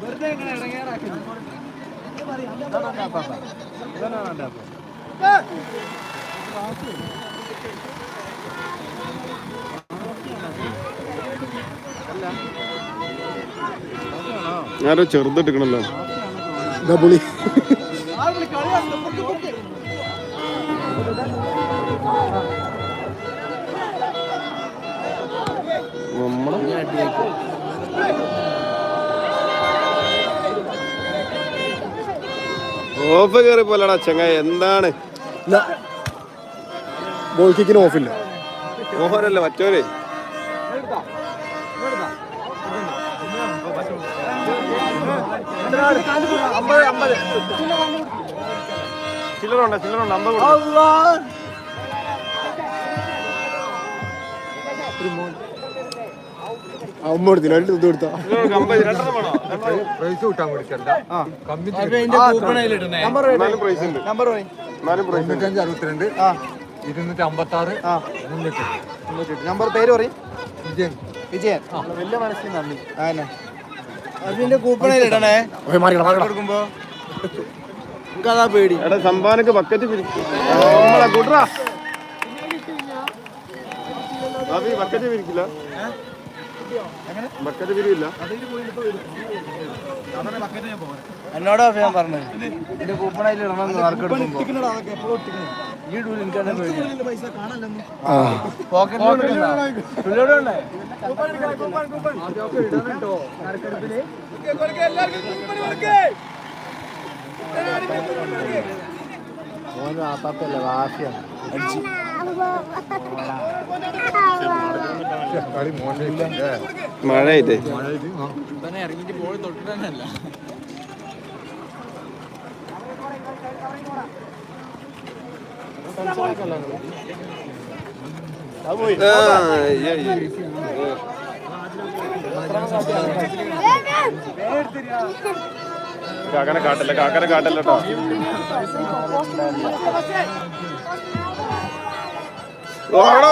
വെറുതെ ഇങ്ങനെ ഇടങ്ങേറാക്കുന്നു ഞാനോ ചെറുതെടുക്കണല്ലോ പുളി. നമ്മളെ ഓഫ് കയറി പോലടാ ചങ്ങായി എന്താണ്? ഗോൾ കിക്കിന് ഓഫില്ല. ഓഫറല്ല മറ്റോരെ? ചില്ലറുണ്ട് ചില്ലറുണ്ട് അമ്പത്. അമ്മ എടുത്തില്ല രണ്ട് ഇത് കൊടുത്താ. പ്രൈസ് കിട്ടാൻ നമ്പർ പോയി എന്നാലും പ്രൈസ് ഉണ്ട്. തൊണ്ണൂറ്റഞ്ച് അറുപത്തിരണ്ട് ഇരുന്നൂറ്റി അമ്പത്തി ആറ് മുന്നൂറ്റി നമ്പർ പേര് പറയും. വിജയൻ. വിജയൻ. വലിയ മനസ്സിൽ നന്ദി. ആനെ അതിന്റെ കൂപ്പണയിലിടണേ കൊടുക്കുമ്പോ. നമുക്കതാ പേടി. എടാ സംഭാവനക്ക് ബക്കറ്റ് പിരിക്കും കൂട്ടറാ. ബക്കറ്റ് പിരിക്കില്ല ബക്കറ്റ് പിരിയില്ല എന്നോടാ ഞാൻ പറഞ്ഞത്? എന്റെ കൂപ്പണയിൽ ഇടണം നറുക്കെടുക്കുമ്പോ ഈ ഡൂൽ എനിക്ക് ഓൻ കളി മോനെ മഴയായിട്ടേ. കാക്കനെ കാട്ടല്ല കാക്കനെ കാട്ടല്ല കേട്ടോ ഓടോ.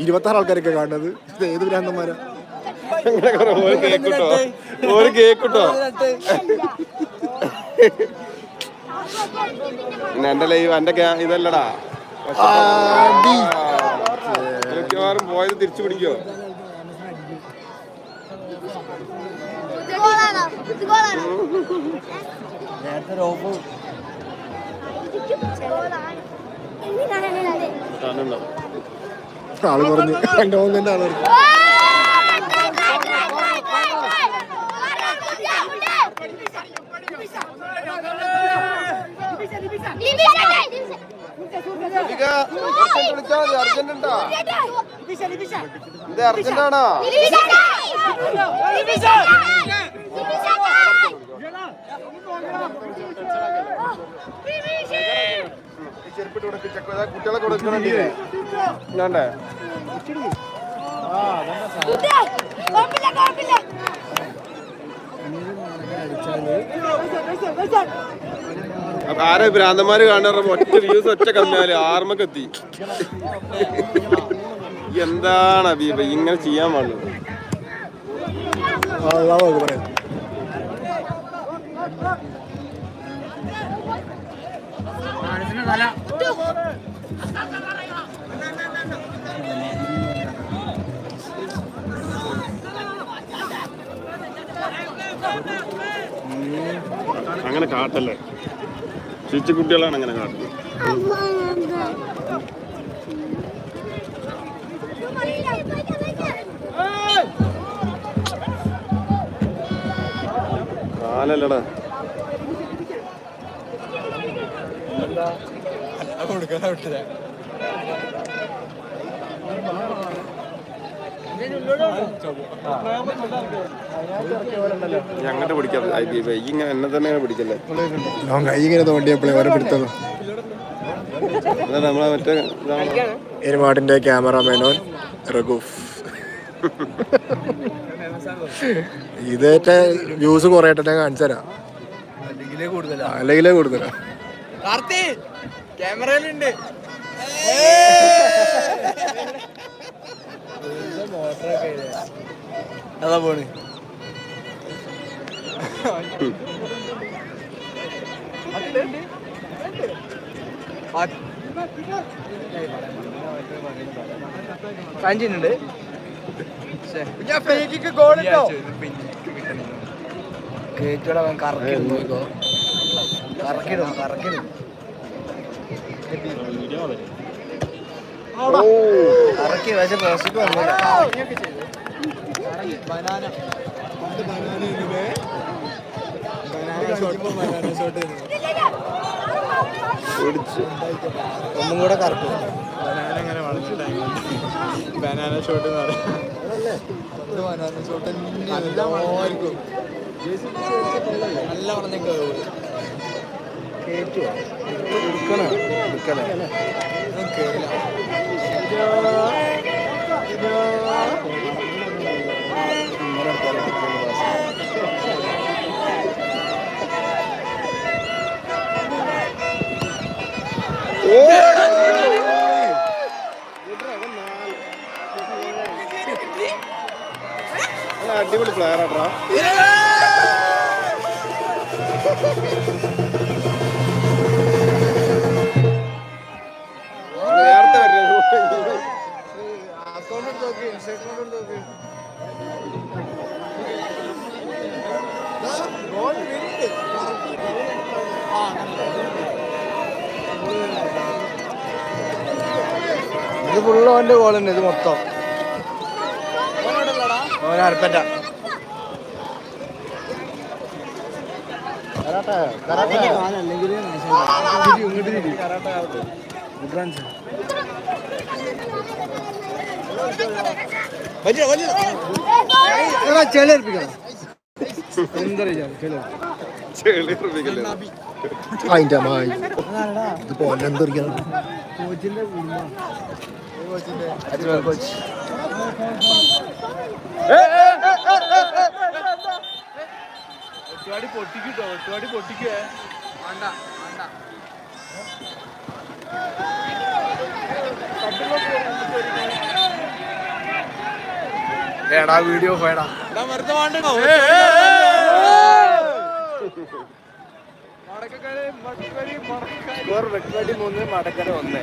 ഇരുപത്തി ആറ് ആൾക്കാരൊക്കെ കാണുന്നത്. ഏത് ഭ്രാന്തന്മാരാ? ഒരു ഒരു എന്റെ ലൈവ് എന്റെ ഇതല്ലടാ. മിക്കവാറും പോയത് തിരിച്ചു പിടിക്കോ നേരത്തെ ആൾ പറഞ്ഞു എന്റെ മോൻ ആൾ പറഞ്ഞു വിളിച്ചാ മതി അർജന്റ് ഉണ്ടോ ഇത് അർജന്റ് ആണോ ചെരുപ്പിട്ട് കൊടുക്ക് ചെക്ക് ആരെ ഭ്രാന്തന്മാര് കാണാറ് ഒറ്റ വ്യൂസ് ഒറ്റ കമ്മിയാൽ ആർമക്കെത്തി. എന്താണ് അബീബ ഇങ്ങനെ ചെയ്യാൻ പാടുള്ളൂ ആ പറയാം. അങ്ങനെ കാട്ടല്ലേ? ചിച്ചു കുട്ടികളാണ് അങ്ങനെ കാട്ടുന്നത്. കാലല്ലടാ ഐ ബി ഇങ്ങനെ എന്നെ തന്നെ പിടിക്കല്ലേ? ഓരോ പിടുത്തത് നമ്മളെ മറ്റേ എരുമാടിന്റെ ക്യാമറാമാനോൻ റഗൂഫ്. ഇതേറ്റ വ്യൂസ് കുറയട്ടെ ഞാൻ കാണിച്ചു തരാം. അല്ലെങ്കിലേ കൂടുതലാ. അതാ പോണ്. കാർത്തി ക്യാമറയിലുണ്ട് ഫേക്കിക്ക് ഗോൾ അഞ്ചിനുണ്ട് കേറ്റോടെ കറക്കിടും. നോക്കോ. കറക്കിടും കറക്കിടും. കറക്കി പക്ഷെ പോസ്റ്റിക്ക് വന്നില്ല. പിടിച്ച്. ഒന്നും കൂടെ കറക്കും. ബനാന ഷോട്ട് കേറ്റുവോ. എടുക്കണോ? എടുക്കണേ? അടിപൊളി ഇത് ഫുള്ള് അവന്റെ ഗോൾ തന്നെ ഇത് മൊത്തം. ഓൻ അരപ്പറ്റ. ചെലർപ്പിക്കണം എന്താ ചെലർ ചെളി ഉറപ്പിക്കല്ലേ അതിന്റെ മായി ഇത് പോലെ എന്തൊരിക്കണം കോച്ചിന്റെ കോച്ച് പൊട്ടിക്കിട്ടോ ഒട്ടുപാടി പൊട്ടിക്കേ. എടാ വീഡിയോ പോയടാ. സ്കോർ വെട്ടുപാടി മൂന്ന് മടക്കര ഒന്ന്.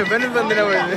ഇവനിപ്പോ എന്തിനാ പോയത്?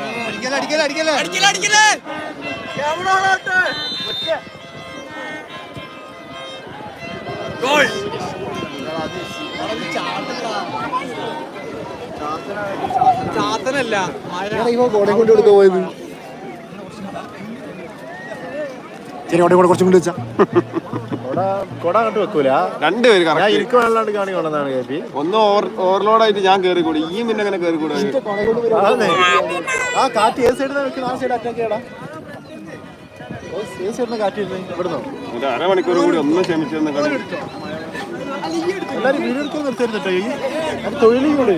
ചാത്തനല്ല. ഇവ കോടയും കൊണ്ട് കൊടുക്കാൻ പോയത്. ശരി അവിടെ കൂടെ കുറച്ചും കൊണ്ട് വെച്ചാ. കൊട അങ്ങോട്ട് വെക്കൂല. രണ്ടുപേര് ഞാൻ കറക്റ്റ് എനിക്ക് വെള്ളാണ്ട് കാണി കൊണ്ടെന്നാണ് കേപ്പി ഒന്ന് ഓവർ ഓവർലോഡ് ആയിട്ട് ഞാൻ കയറി കൂടി. ഈ മിന്നെ അങ്ങനെ കയറി കൂടെ? അതെ ആ കാറ്റ് ഏത് സൈഡിൽ വെക്കുന്ന ആ സൈഡ് അറ്റാക്ക് ചെയ്യടാ. ഏത് സൈഡിൽ കാറ്റ് വരുന്നത് ഇവിടുന്നോ? ഒരു അരമണിക്കൂർ കൂടി ഒന്ന് ക്ഷമിച്ചിരുന്ന കളി എല്ലാരും വീഡിയോ എടുക്കാൻ നിർത്തരുത് ഈ അത് തൊഴിലും കൂടെ.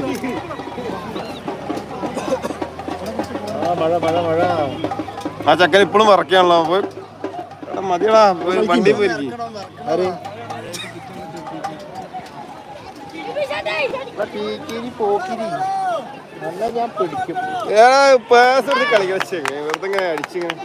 ആ മഴ മഴ മഴ. ആ ചക്കൻ ഇപ്പോഴും വറക്കാണല്ലോ അപ്പൊ എടാ മതിയടാ. വണ്ടി പോയിരിക്കും ആര്? Divisadei! പോക്കിരി നല്ല ഞാൻ പിടിക്കും. പേസ് എടുത്ത് കളിക്കണം. വെറുതെ ഇങ്ങനെ അടിച്ചിങ്ങനെ.